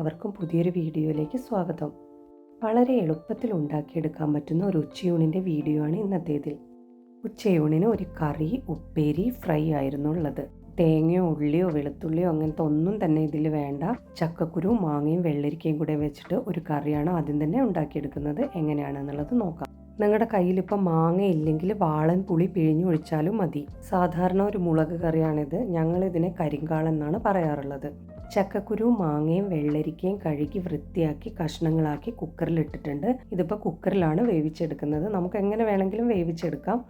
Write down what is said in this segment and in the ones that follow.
എല്ലാവർക്കും പുതിയൊരു വീഡിയോയിലേക്ക് സ്വാഗതം. വളരെ എളുപ്പത്തിൽ ഉണ്ടാക്കിയെടുക്കാൻ പറ്റുന്ന ഒരു ഉച്ചയൂണിന്റെ വീഡിയോ ആണ് ഇന്നത്തേതിൽ. ഉച്ചയൂണിന് ഒരു കറി ഉപ്പേരി ഫ്രൈ ആയിരുന്നു ഉള്ളത്. തേങ്ങയോ ഉള്ളിയോ വെളുത്തുള്ളിയോ അങ്ങനത്തെ ഒന്നും തന്നെ ഇതിൽ വേണ്ട. ചക്കക്കുരു മാങ്ങയും വെള്ളരിക്കയും കൂടെ വെച്ചിട്ട് ഒരു കറിയാണ് ആദ്യം തന്നെ ഉണ്ടാക്കിയെടുക്കുന്നത്. എങ്ങനെയാണെന്നുള്ളത് നോക്കാം. നിങ്ങളുടെ കയ്യിൽ ഇപ്പം മാങ്ങ ഇല്ലെങ്കിൽ വാളൻ പുളി പിഴിഞ്ഞൊഴിച്ചാലും മതി. സാധാരണ ഒരു മുളക് കറിയാണിത്. ഞങ്ങളിതിനെ കരിങ്കാളെന്നാണ് പറയാറുള്ളത്. ചക്കക്കുരു മാങ്ങയും വെള്ളരിക്കയും കഴുകി വൃത്തിയാക്കി കഷ്ണങ്ങളാക്കി കുക്കറിൽ ഇട്ടിട്ടുണ്ട് ഇതിപ്പോൾ കുക്കറിലാണ് വേവിച്ചെടുക്കുന്നത്. നമുക്ക് എങ്ങനെ വേണമെങ്കിലും വേവിച്ചെടുക്കാം.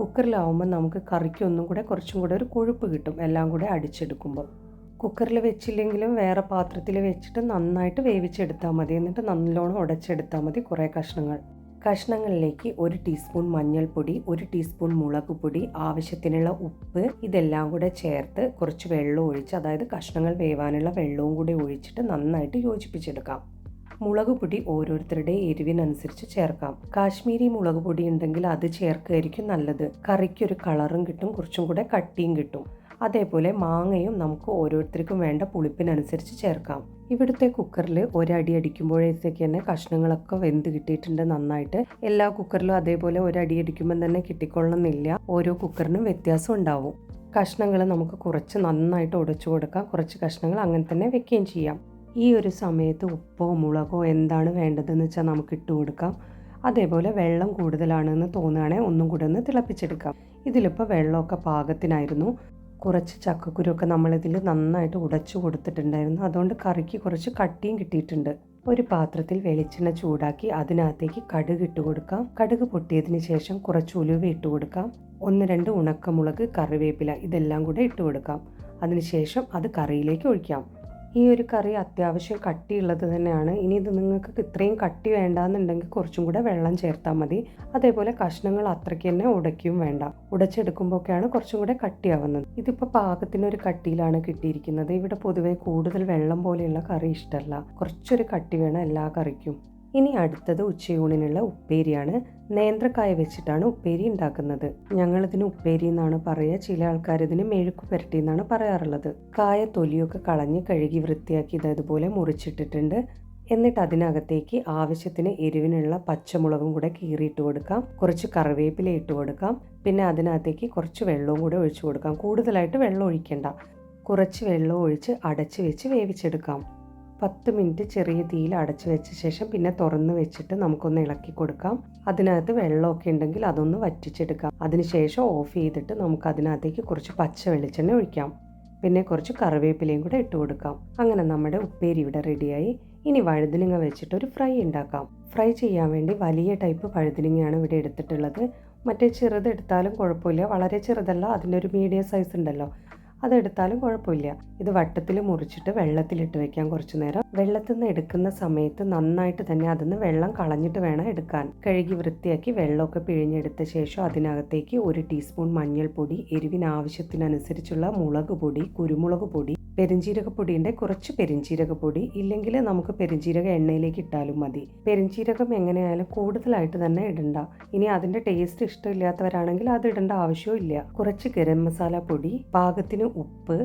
കുക്കറിലാവുമ്പോൾ നമുക്ക് കറിക്കൊന്നും കൂടെ കുറച്ചും കൂടെ ഒരു കൊഴുപ്പ് കിട്ടും എല്ലാം കൂടെ അടിച്ചെടുക്കുമ്പോൾ കുക്കറിൽ വെച്ചില്ലെങ്കിലും വേറെ പാത്രത്തിൽ വെച്ചിട്ട് നന്നായിട്ട് വേവിച്ചെടുത്താൽ മതി. എന്നിട്ട് നല്ലോണം ഉടച്ചെടുത്താൽ മതി കുറേ കഷ്ണങ്ങൾ. കഷ്ണങ്ങളിലേക്ക് ഒരു ടീസ്പൂൺ മഞ്ഞൾപ്പൊടി ഒരു ടീസ്പൂൺ മുളക് പൊടി ആവശ്യത്തിനുള്ള ഉപ്പ് ഇതെല്ലാം കൂടെ ചേർത്ത് കുറച്ച് വെള്ളം ഒഴിച്ച് അതായത് കഷ്ണങ്ങൾ വേവാനുള്ള വെള്ളവും കൂടി ഒഴിച്ചിട്ട് നന്നായിട്ട് യോജിപ്പിച്ചെടുക്കാം. മുളക് പൊടി ഓരോരുത്തരുടെ എരിവിനനുസരിച്ച് ചേർക്കാം. കാശ്മീരി മുളക് പൊടി ഉണ്ടെങ്കിൽ അത് ചേർക്കുകയായിരിക്കും നല്ലത്. കറിക്കൊരു കളറും കിട്ടും കുറച്ചും കൂടെ കട്ടിയും കിട്ടും. അതേപോലെ മാങ്ങയും നമുക്ക് ഓരോരുത്തർക്കും വേണ്ട പുളിപ്പിനനുസരിച്ച് ചേർക്കാം. ഇവിടുത്തെ കുക്കറിൽ ഒരടി അടിക്കുമ്പോഴത്തേക്ക് തന്നെ കഷ്ണങ്ങളൊക്കെ വെന്ത് കിട്ടിയിട്ടുണ്ട് നന്നായിട്ട്. എല്ലാ കുക്കറിലും അതേപോലെ ഒരടി അടിക്കുമ്പോൾ തന്നെ കിട്ടിക്കൊള്ളണമെന്നില്ല ഓരോ കുക്കറിനും വ്യത്യാസം ഉണ്ടാവും. കഷ്ണങ്ങൾ നമുക്ക് കുറച്ച് നന്നായിട്ട് ഉടച്ചു കൊടുക്കാം. കുറച്ച് കഷ്ണങ്ങൾ അങ്ങനെ തന്നെ വെക്കുകയും ചെയ്യാം. ഈ ഒരു സമയത്ത് ഉപ്പോ മുളകോ എന്താണ് വേണ്ടതെന്ന് വെച്ചാൽ നമുക്ക് ഇട്ട് കൊടുക്കാം. അതേപോലെ വെള്ളം കൂടുതലാണെന്ന് തോന്നുകയാണെങ്കിൽ ഒന്നും കൂടെ ഒന്ന് തിളപ്പിച്ചെടുക്കാം. ഇതിലിപ്പോൾ വെള്ളമൊക്കെ പാകത്തിനായിരുന്നു. കുറച്ച് ചക്കക്കുരുവൊക്കെ നമ്മളിതിൽ നന്നായിട്ട് ഉടച്ചു കൊടുത്തിട്ടുണ്ടായിരുന്നു. അതുകൊണ്ട് കറിക്ക് കുറച്ച് കട്ടിയും കിട്ടിയിട്ടുണ്ട്. ഒരു പാത്രത്തിൽ വെളിച്ചെണ്ണ ചൂടാക്കി അതിനകത്തേക്ക് കടുക് ഇട്ട് കൊടുക്കാം. കടുക് പൊട്ടിയതിന് ശേഷം കുറച്ച് ഉലുവ ഇട്ട് കൊടുക്കാം. ഒന്ന് രണ്ട് ഉണക്കമുളക് കറിവേപ്പില ഇതെല്ലാം കൂടെ ഇട്ട് കൊടുക്കാം. അതിനുശേഷം അത് കറിയിലേക്ക് ഒഴിക്കാം. ഈ ഒരു കറി അത്യാവശ്യം കട്ടിയുള്ളത് തന്നെയാണ്. ഇനി ഇത് നിങ്ങൾക്ക് ഇത്രയും കട്ടി വേണ്ടാന്നുണ്ടെങ്കിൽ കുറച്ചും കൂടെ വെള്ളം ചേർത്താൽ മതി. അതേപോലെ കഷ്ണങ്ങൾ അത്രയ്ക്ക് തന്നെ ഉടയ്ക്കും വേണ്ട. ഉടച്ചെടുക്കുമ്പോഴൊക്കെയാണ് കുറച്ചും കൂടെ കട്ടിയാവുന്നത്. ഇതിപ്പോൾ പാകത്തിനൊരു കട്ടിയിലാണ് കിട്ടിയിരിക്കുന്നത്. ഇവിടെ പൊതുവെ കൂടുതൽ വെള്ളം പോലെയുള്ള കറി ഇഷ്ടമല്ല കുറച്ചൊരു കട്ടി വേണം എല്ലാ കറിക്കും. ഇനി അടുത്തത് ഉച്ചയൂണിനുള്ള ഉപ്പേരിയാണ്. നേന്ത്രക്കായ വെച്ചിട്ടാണ് ഉപ്പേരി ഉണ്ടാക്കുന്നത്. ഞങ്ങളിതിന് ഉപ്പേരി എന്നാണ് പറയുക. ചില ആൾക്കാർ ഇതിന് മെഴുക്ക് പുരട്ടി എന്നാണ് പറയാറുള്ളത്. കായ തൊലിയൊക്കെ കളഞ്ഞ് കഴുകി വൃത്തിയാക്കി ഇതുപോലെ മുറിച്ചിട്ടിട്ടുണ്ട്. എന്നിട്ട് അതിനകത്തേക്ക് ആവശ്യത്തിന് എരിവിനുള്ള പച്ചമുളകും കൂടെ കീറിയിട്ട് കൊടുക്കാം. കുറച്ച് കറിവേപ്പില ഇട്ട് കൊടുക്കാം. പിന്നെ അതിനകത്തേക്ക് കുറച്ച് വെള്ളവും കൂടെ ഒഴിച്ചു കൊടുക്കാം. കൂടുതലായിട്ട് വെള്ളം ഒഴിക്കേണ്ട. കുറച്ച് വെള്ളം ഒഴിച്ച് അടച്ച് വെച്ച് വേവിച്ചെടുക്കാം. പത്ത് മിനിറ്റ് ചെറിയ തീയിൽ അടച്ചു വെച്ച ശേഷം പിന്നെ തുറന്ന് വെച്ചിട്ട് നമുക്കൊന്ന് ഇളക്കി കൊടുക്കാം. അതിനകത്ത് വെള്ളമൊക്കെ ഉണ്ടെങ്കിൽ അതൊന്ന് വറ്റിച്ചെടുക്കാം. അതിനുശേഷം ഓഫ് ചെയ്തിട്ട് നമുക്ക് അതിനകത്തേക്ക് കുറച്ച് പച്ച വെളിച്ചെണ്ണ ഒഴിക്കാം. പിന്നെ കുറച്ച് കറിവേപ്പിലയും കൂടെ ഇട്ട് കൊടുക്കാം. അങ്ങനെ നമ്മുടെ ഉപ്പേരി ഇവിടെ റെഡിയായി. ഇനി വഴുതിലിങ്ങ വെച്ചിട്ട് ഒരു ഫ്രൈ ഉണ്ടാക്കാം. ഫ്രൈ ചെയ്യാൻ വേണ്ടി വലിയ ടൈപ്പ് വഴുതിലിങ്ങയാണ് ഇവിടെ എടുത്തിട്ടുള്ളത്. മറ്റേ ചെറുതെടുത്താലും കുഴപ്പമില്ല. വളരെ ചെറുതല്ല. അതിന്റെ ഒരു മീഡിയം സൈസ് ഉണ്ടല്ലോ. അതെടുത്താലും കുഴപ്പമില്ല. ഇത് വട്ടത്തിൽ മുറിച്ചിട്ട് വെള്ളത്തിലിട്ട് വെക്കാൻ കുറച്ചു നേരം. വെള്ളത്തിൽ നിന്ന് എടുക്കുന്ന സമയത്ത് നന്നായിട്ട് തന്നെ അതിന്ന് വെള്ളം കളഞ്ഞിട്ട് വേണം എടുക്കാൻ. കഴുകി വൃത്തിയാക്കി വെള്ളമൊക്കെ പിഴിഞ്ഞെടുത്ത ശേഷം അതിനകത്തേക്ക് ഒരു ടീസ്പൂൺ മഞ്ഞൾപ്പൊടി എരിവിന് ആവശ്യത്തിനനുസരിച്ചുള്ള മുളക് പൊടി കുരുമുളക് പൊടി പെരിഞ്ചീരകപ്പൊടിയുടെ കുറച്ച് പെരിഞ്ചീരകപ്പൊടി ഇല്ലെങ്കിൽ നമുക്ക് പെരിഞ്ചീരക എണ്ണയിലേക്ക് ഇട്ടാലും മതി. പെരിഞ്ചീരകം എങ്ങനെയായാലും കൂടുതലായിട്ട് തന്നെ ഇടണ്ട. ഇനി അതിന്റെ ടേസ്റ്റ് ഇഷ്ടമില്ലാത്തവരാണെങ്കിൽ അത് ഇടേണ്ട ആവശ്യമില്ല കുറച്ച് ഗരം മസാല പൊടി പാകത്തിന് ഉപ്പ്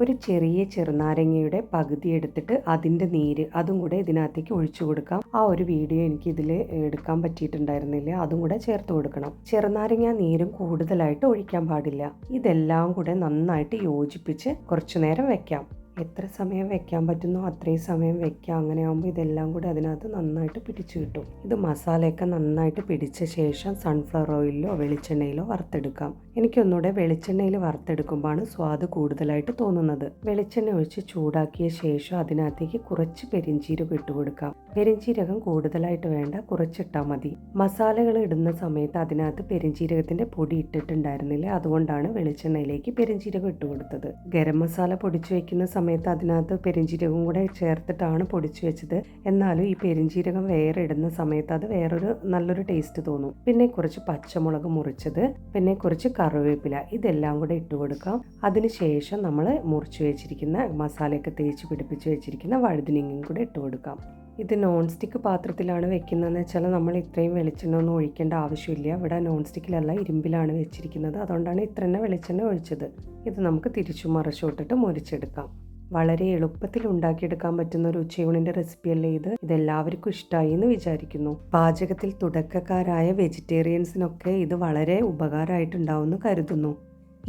ഒരു ചെറിയ ചെറുനാരങ്ങയുടെ പകുതി എടുത്തിട്ട് അതിന്റെ നീര് അതും കൂടെ ഇതിനകത്തേക്ക് ഒഴിച്ചു കൊടുക്കാം. ആ ഒരു വീഡിയോ എനിക്ക് ഇതിൽ എടുക്കാൻ പറ്റിയിട്ടുണ്ടായിരുന്നില്ല. അതും കൂടെ ചേർത്ത് കൊടുക്കണം. ചെറുനാരങ്ങ നീരും കൂടുതലായിട്ട് ഒഴിക്കാൻ പാടില്ല. ഇതെല്ലാം കൂടെ നന്നായിട്ട് യോജിപ്പിച്ച് കുറച്ചു നേരം വെക്കാം. എത്ര സമയം വെക്കാൻ പറ്റുന്നോ അത്രയും സമയം വെക്കാം അങ്ങനെ ആകുമ്പോൾ ഇതെല്ലാം കൂടി അതിനകത്ത് നന്നായിട്ട് പിടിച്ചു കിട്ടും. ഇത് മസാലയൊക്കെ നന്നായിട്ട് പിടിച്ച ശേഷം സൺഫ്ലവർ ഓയിലിലോ വെളിച്ചെണ്ണയിലോ വറുത്തെടുക്കാം. എനിക്കൊന്നുകൂടെ വെളിച്ചെണ്ണയിൽ വറുത്തെടുക്കുമ്പോഴാണ് സ്വാദ് കൂടുതലായിട്ട് തോന്നുന്നത്. വെളിച്ചെണ്ണ ഒഴിച്ച് ചൂടാക്കിയ ശേഷം അതിനകത്തേക്ക് കുറച്ച് പെരിഞ്ചീരകം ഇട്ട് കൊടുക്കാം. പെരിഞ്ചീരകം കൂടുതലായിട്ട് വേണ്ട കുറച്ചിട്ടാൽ മതി. മസാലകൾ ഇടുന്ന സമയത്ത് അതിനകത്ത് പെരിഞ്ചീരകത്തിന്റെ പൊടി ഇട്ടിട്ടുണ്ടായിരുന്നില്ല അതുകൊണ്ടാണ് വെളിച്ചെണ്ണയിലേക്ക് പെരിഞ്ചീരകം ഇട്ട് കൊടുത്തത്. ഗരം മസാല പൊടിച്ചു വെക്കുന്ന സമയത്ത് അതിനകത്ത് പെരിഞ്ചീരകം കൂടെ ചേർത്തിട്ടാണ് പൊടിച്ചു വെച്ചത്. എന്നാലും ഈ പെരിഞ്ചീരകം വേറെ ഇടുന്ന സമയത്ത് അത് വേറൊരു നല്ലൊരു ടേസ്റ്റ് തോന്നും. പിന്നെ കുറച്ച് പച്ചമുളക് മുറിച്ചത് പിന്നെ കുറച്ച് കറിവേപ്പില ഇതെല്ലാം കൂടെ ഇട്ട് കൊടുക്കാം. അതിനുശേഷം നമ്മൾ മുറിച്ച് വെച്ചിരിക്കുന്ന മസാലയൊക്കെ തേച്ച് പിടിപ്പിച്ച് വെച്ചിരിക്കുന്ന വഴുതിനിങ്ങയും കൂടെ ഇട്ട് കൊടുക്കാം. ഇത് നോൺ സ്റ്റിക്ക് പാത്രത്തിലാണ് വെക്കുന്നതെന്ന് വെച്ചാൽ നമ്മൾ ഇത്രയും വെളിച്ചെണ്ണ ഒന്നും ഒഴിക്കേണ്ട ആവശ്യമില്ല. ഇവിടെ നോൺ സ്റ്റിക്കിലല്ല ഇരുമ്പിലാണ് വെച്ചിരിക്കുന്നത്. അതുകൊണ്ടാണ് ഇത്ര തന്നെ വെളിച്ചെണ്ണ ഒഴിച്ചത്. ഇത് നമുക്ക് തിരിച്ചു മറിച്ചോട്ടിട്ട് മുരിച്ചെടുക്കാം. വളരെ എളുപ്പത്തിൽ ഉണ്ടാക്കിയെടുക്കാൻ പറ്റുന്ന ഒരു ഉച്ചയൂണിന്റെ റെസിപ്പിയല്ലേ ഇത്? ഇതെല്ലാവർക്കും ഇഷ്ടമായി എന്ന് വിചാരിക്കുന്നു. പാചകത്തിൽ തുടക്കക്കാരായ വെജിറ്റേറിയൻസിനൊക്കെ ഇത് വളരെ ഉപകാരമായിട്ടുണ്ടാവുമെന്ന് കരുതുന്നു.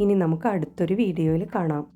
ഇനി നമുക്ക് അടുത്തൊരു വീഡിയോയിൽ കാണാം.